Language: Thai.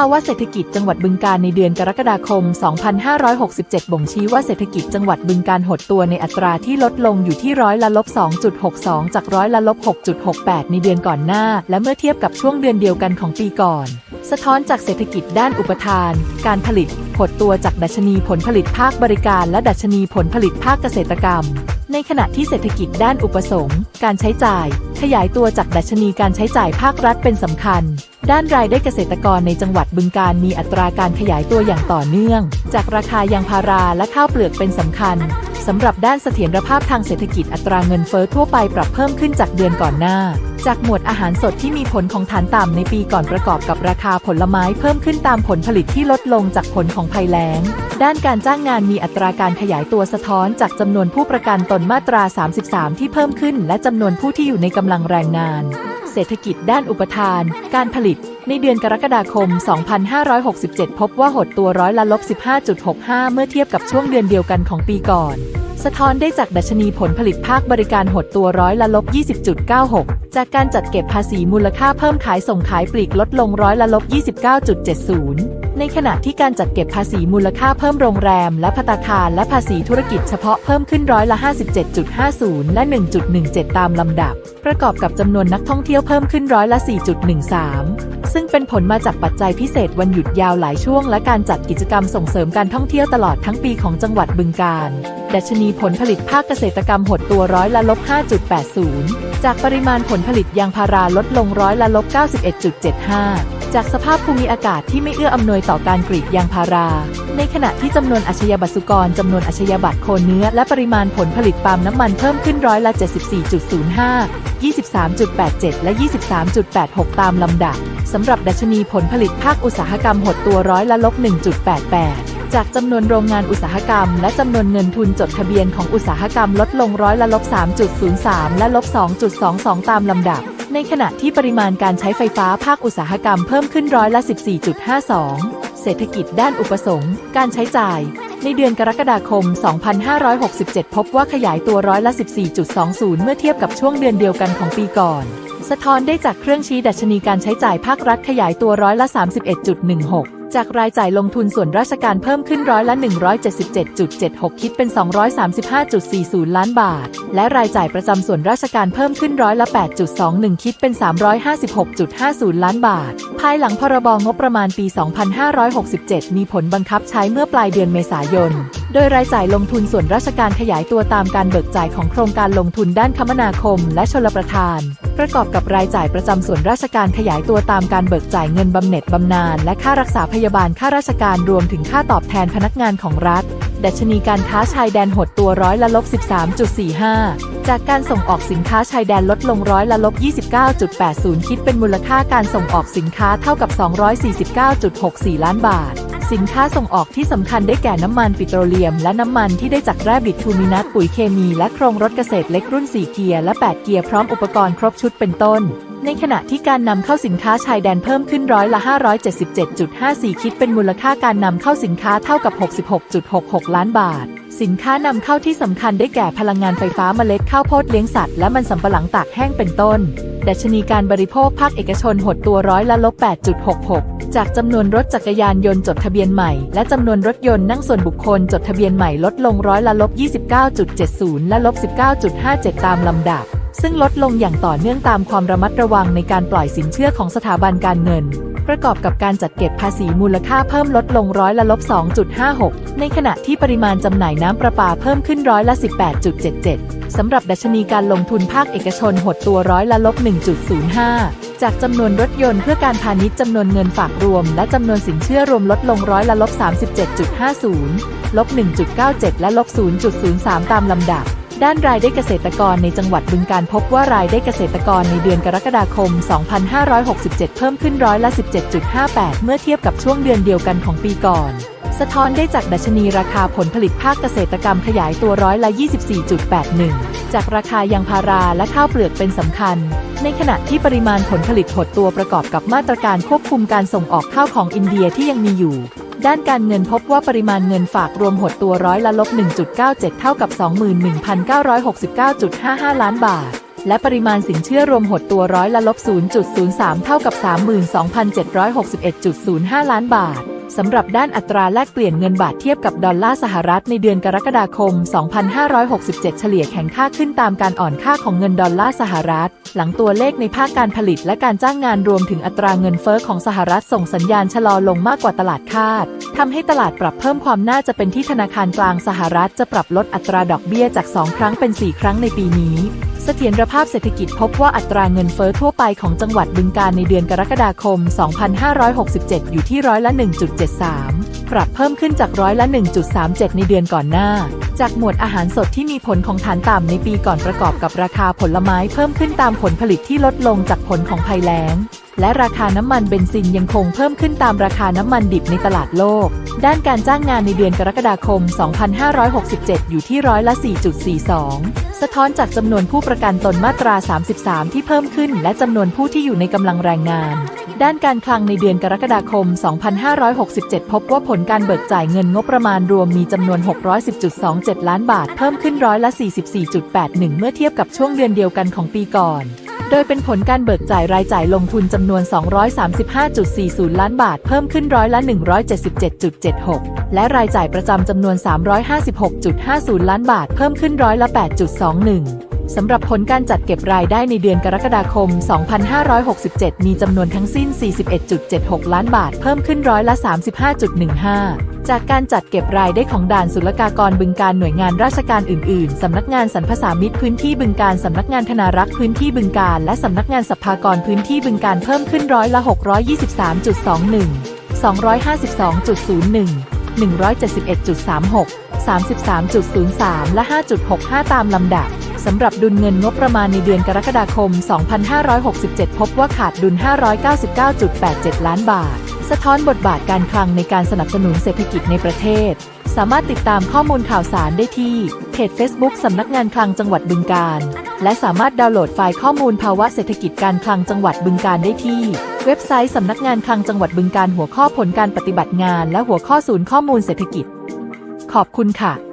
าวะเศรษฐกิจจังหวัดบึงกาฬในเดือนกรกฎาคม 2567 บ่งชี้ว่าเศรษฐกิจจังหวัดบึงกาฬหดตัวในอัตราที่ลดลงอยู่ที่ร้อยละลบ 2.62 จากร้อยละลบ 6.68 ในเดือนก่อนหน้า และเมื่อเทียบกับช่วงเดือนเดียวกันของปีก่อน สะท้อนจากเศรษฐกิจด้านอุปทาน การผลิตหดตัวจากดัชนีผลผลิตภาคบริการ และดัชนีผลผลิตภาคเกษตรกรรม ในขณะที่เศรษฐกิจด้านอุปสงค์การใช้จ่าย ขยายตัวจากดัชนีการใช้จ่ายภาครัฐเป็นสำคัญ ด้านรายได้เกษตรกรในจังหวัดบึงการมีอัตราการขยายตัวอย่างต่อเนื่อง จากราคายางพาราและข้าวเปลือกเป็นสำคัญ สำหรับด้านเสถียรภาพทางเศรษฐกิจอัตราเงินเฟ้อทั่วไปปรับเพิ่มขึ้นจากเดือนก่อนหน้า จากหมวดอาหารสดที่มีผลของฐานต่ำในปีก่อนประกอบกับราคาผลไม้เพิ่มขึ้นตามผลผลิตที่ลดลงจากผลของภัยแล้ง ด้านการจ้างงานมีอัตราการขยายตัวสะท้อนจากจำนวนผู้ประกันตนมาตรา 33 ที่เพิ่มขึ้น และจำนวนผู้ที่อยู่ในกำลังแรงงาน เศรษฐกิจด้านอุปทาน การผลิต ในเดือนกรกฎาคม 2567 พบว่าหดตัวร้อยละลบ 15.65 เมื่อเทียบกับช่วงเดือนเดียวกันของปีก่อน สะท้อนได้จากดัชนีผลผลิตภาคบริการหดตัวร้อยละลบ 20.96 จากการจัดเก็บภาษีมูลค่าเพิ่มขายส่งขายปลีกลดลงร้อยละลบ 29.70 ในขณะที่การจัดเก็บภาษีมูลค่าเพิ่มโรงแรม และพัตาคารและภาษีธุรกิจเฉพาะเพิ่มขึ้นร้อยละ 57.50 และ 1.17 ตามลำดับ ประกอบกับจำนวนนักท่องเที่ยวเพิ่มขึ้นร้อยละ 4.13 ซึ่งเป็นผลมาจากปัจจัยพิเศษวันหยุดยาวหลายช่วง และการจัดกิจกรรมส่งเสริมการท่องเที่ยวตลอดทั้งปีของจังหวัดบึงกาฬดัชนีผลผลิตภาคเกษตรกรรมหดตัวร้อยละลบ 5.80 จากปริมาณผลผลิตยางพาราลดลงร้อยละลบ 91.75 จากสภาพภูมิอากาศที่ไม่เอื้ออำนวยต่อการกรีดยางพารา ในขณะที่จำนวนอาชญาบัตรสุกรจำนวนอาชญาบัตรโคเนื้อ และปริมาณผลผลิตปาล์มน้ำมันเพิ่มขึ้นร้อยละ 74.05 23.87 และ 23.86 ตามลำดับ สำหรับดัชนีผลผลิตภาคอุตสาหกรรมหดตัวร้อยละลบ 1.88 จากจำนวนโรงงานอุตสาหกรรม และจำนวนเงินทุนจดทะเบียนของอุตสาหกรรมลดลงร้อยละลบ 3.03 และลบ 2.22 ตามลำดับ ในขณะที่ปริมาณการใช้ไฟฟ้าภาคอุตสาหกรรมเพิ่มขึ้นร้อยละ 14.52 เศรษฐกิจด้านอุปสงค์ การใช้จ่ายในเดือนกรกฎาคม 2567 พบว่าขยายตัวร้อยละ 14.20 เมื่อเทียบกับช่วงเดือนเดียวกันของปีก่อน สะท้อนได้จากเครื่องชี้ดัชนีการใช้จ่ายภาครัฐขยายตัวร้อยละ 31.16 จากรายจ่ายลงทุนส่วนราชการเพิ่มขึ้นร้อยละ 177.76 คิดเป็น 235.40 ล้านบาท และรายจ่ายประจำส่วนราชการเพิ่มขึ้นร้อยละ 8.21 คิดเป็น 356.50 ล้านบาท ภายหลังพรบงบประมาณปี 2567 มีผลบังคับใช้เมื่อปลายเดือนเมษายน โดยรายจ่ายลงทุนส่วนราชการขยายตัวตามการเบิกจ่ายของโครงการลงทุนด้านคมนาคม และชลประทาน ประกอบกับรายจ่ายประจำส่วนราชการขยายตัวตามการเบิกจ่ายเงินบำเหน็จบำนาญและค่ารักษาพยาบาลค่าราชการรวมถึงค่าตอบแทนพนักงานของรัฐดัชนีการค้าชายแดนหดตัวร้อยละลบ 13.45 จากการส่งออกสินค้าชายแดนลดลงร้อยละลบ 29.80 คิดเป็นมูลค่าการส่งออกสินค้าเท่ากับ 249.64 ล้านบาท สินค้าส่งออกที่สำคัญได้แก่น้ำมันปิโตรเลียม และน้ำมันที่ได้จากแร่บิทูมินัสปุ๋ยเคมี และโครงรถเกษตรเล็กรุ่น 4 เกียร์และ 8 เกียร์พร้อมอุปกรณ์ครบชุดเป็นต้น ในขณะที่การนำเข้าสินค้าชายแดนเพิ่มขึ้นร้อยละ 577.54 คิดเป็นมูลค่าการนำเข้าสินค้าเท่ากับ 66.66 ล้านบาท สินค้านำเข้าที่สำคัญได้แก่พลังงานไฟฟ้าเมล็ดข้าวโพดเลี้ยงสัตว์และมันสำปะหลังตากแห้งเป็นต้น ดัชนีการบริโภคภาคเอกชนหดตัวร้อยละลบ 8.66 จากจำนวนรถจักรยานยนต์จดทะเบียนใหม่ และจำนวนรถยนต์นั่งส่วนบุคคลจดทะเบียนใหม่ลดลงร้อยละลบ 29.70 และลบ 19.57 ตามลำดับ ซึ่งลดลงอย่างต่อเนื่องตามความระมัดระวังในการปล่อยสินเชื่อของสถาบันการเงิน ประกอบกับการจัดเก็บภาษีมูลค่าเพิ่มลดลงร้อยละลบ 2.56 ในขณะที่ปริมาณจำหน่ายน้ำประปาเพิ่มขึ้นร้อยละ 18.77 สำหรับดัชนีการลงทุนภาคเอกชนหดตัวร้อยละลบ 1.05 จากจำนวนรถยนต์เพื่อการพาณิชย์จำนวนเงินฝากรวม และจำนวนสินเชื่อรวมลดลงร้อยละลบ 37.50 ลบ 1.97 และลบ 0.03 ตามลำดับ ด้านรายได้เกษตรกรในจังหวัดบึงการพบว่ารายได้เกษตรกรในเดือนกรกฎาคม 2567 เพิ่มขึ้นร้อยละ 17.58 เมื่อเทียบกับช่วงเดือนเดียวกันของปีก่อน สะท้อนได้จากดัชนีราคาผลผลิตภาคเกษตรกรรมขยายตัวร้อยละ 24.81 จากราคายางพาราและข้าวเปลือกเป็นสำคัญ ในขณะที่ปริมาณผลผลิตหดตัวประกอบกับมาตรการควบคุมการส่งออกข้าวของอินเดียที่ยังมีอยู่ ด้านการเงินพบว่าปริมาณเงินฝากรวมหดตัวร้อยละลบ 1.97 เท่ากับ 21,969.55 ล้านบาท และปริมาณสินเชื่อรวมหดตัวร้อยละลบ 0.03 เท่ากับ 32,761.05 ล้านบาท สำหรับด้านอัตราแลกเปลี่ยนเงินบาทเทียบกับดอลลาร์สหรัฐในเดือนกรกฎาคม 2567 เฉลี่ยแข็งค่าขึ้นตามการอ่อนค่าของเงินดอลลาร์สหรัฐ หลังตัวเลขในภาคการผลิตและการจ้างงานรวมถึงอัตราเงินเฟ้อของสหรัฐส่งสัญญาณชะลอลงมากกว่าตลาดคาดทำให้ตลาดปรับเพิ่มความน่าจะเป็นที่ธนาคารกลางสหรัฐจะปรับลดอัตราดอกเบี้ยจาก 2 ครั้งเป็น 4 ครั้งในปีนี้ เสถียรภาพเศรษฐกิจพบว่าอัตราเงินเฟ้อทั่วไปของจังหวัดบึงการในเดือนกรกฎาคม 2567 อยู่ที่ร้อยละ 1.73 ปรับเพิ่มขึ้นจากร้อยละ 1.37 ในเดือนก่อนหน้า จากหมวดอาหารสดที่มีผลของฐานต่ำในปีก่อนประกอบกับราคาผลไม้เพิ่มขึ้นตามผลผลิตที่ลดลงจากผลของภัยแล้งและราคาน้ำมันเบนซินยังคงเพิ่มขึ้นตามราคาน้ำมันดิบในตลาดโลก ด้านการจ้างงานในเดือนกรกฎาคม 2567 อยู่ที่ร้อยละ 4.42 สะท้อนจากจำนวนผู้ประกันตนมาตรา 33 ที่เพิ่มขึ้น และจำนวนผู้ที่อยู่ในกำลังแรงงาน ด้านการคลังในเดือนกรกฎาคม 2567 พบว่าผลการเบิกจ่ายเงินงบประมาณรวมมีจำนวน 610.27 ล้านบาท เพิ่มขึ้นร้อยละ 44.81 เมื่อเทียบกับช่วงเดือนเดียวกันของปีก่อน โดยเป็นผลการเบิกจ่ายรายจ่ายลงทุนจำนวน 235.40 ล้านบาท เพิ่มขึ้นร้อยละ 177.76 และรายจ่ายประจำจำนวน 356.50 ล้านบาท เพิ่มขึ้นร้อยละ 8.21สำหรับผลการจัดเก็บรายได้ในเดือนกรกฎาคม 2567 มีจำนวนทั้งสิ้น 41.76 ล้านบาท เพิ่มขึ้นร้อยละ 35.15 จากการจัดเก็บรายได้ของด่านศุลกากรบึงการหน่วยงานราชการอื่น ๆ สำนักงานสรรพสามิตพื้นที่บึงการสำนักงานธนารักษ์พื้นที่บึงการ และสำนักงานสภากรพื้นที่บึงการเพิ่มขึ้นร้อยละ 623.21 252.01 171.36 33.03 และ 5.65 ตามลำดับ สำหรับดุลเงินงบประมาณในเดือนกรกฎาคม 2567 พบว่าขาดดุล 599.87 ล้านบาท สะท้อนบทบาทการคลังในการสนับสนุนเศรษฐกิจในประเทศ สามารถติดตามข้อมูลข่าวสารได้ที่เพจ Facebook สำนักงานคลังจังหวัดบึงการ และสามารถดาวน์โหลดไฟล์ข้อมูลภาวะเศรษฐกิจการคลังจังหวัดบึงการได้ที่ เว็บไซต์สำนักงานคลังจังหวัดบึงการหัวข้อผลการปฏิบัติงาน และหัวข้อศูนย์ข้อมูลเศรษฐกิจ ขอบคุณค่ะ